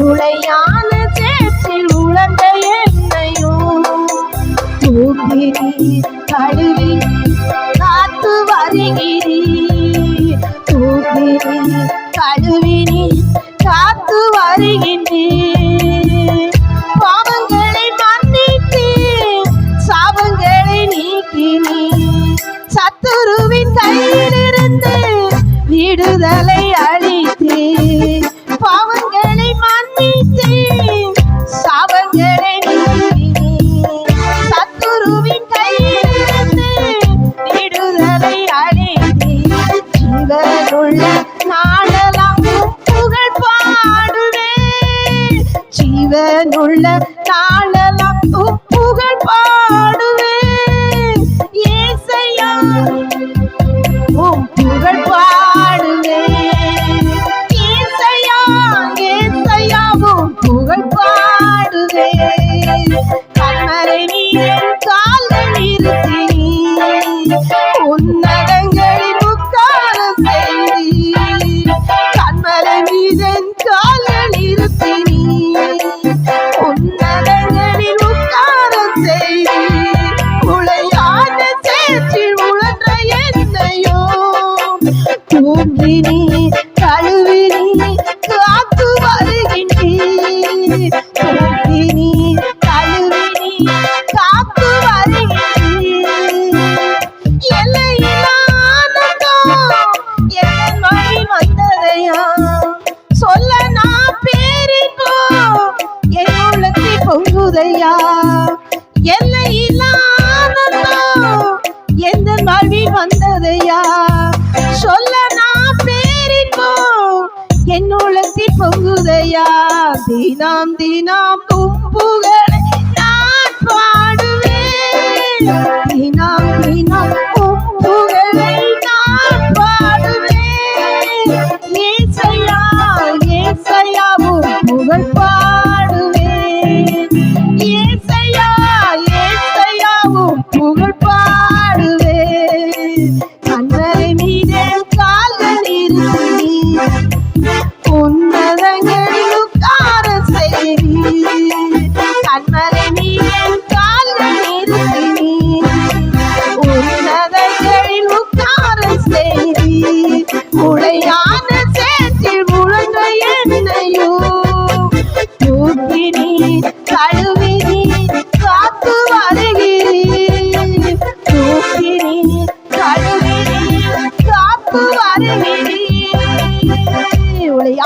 உளையான சேற்றில் உழந்த என்னையும் தூக்கிரி கழுவி காத்து வருகிறி கழுவினி காத்து வருகிறி விடுதலை அளித்து பாவங்களை மன்னித்து சாபங்களை சத்துருவின் கையிலிருந்து விடுதலை அளித்து. ஜீவனுள்ள நாடலாம் புகழ் பாடுவே ஜீவனுள்ள நாளெல்லாம் தூங்கி நீ காத்து வருகின்றீ தூங்கி நீ காத்து வருகின்றீ எல்லையிலானதோ என் வந்ததையா? சொல்ல நான் பேரிப்போ என் உள்ளத்தில் பொங்குதையா? எந்த வந்ததையா? சொல்ல என் உள்ளத்தில் பொங்குதையா? தினம் தினம் தும்புகளை நான் பாடுவேன். தினம் தினம் தும்புகளை நான் பாடுவேன்.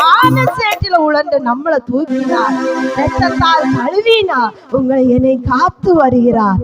காத்து சேற்றில உழந்து நம்மளை தூக்கினார். ரத்தத்தால் கழுவினார் உங்களை என்னை காத்து வருகிறார்.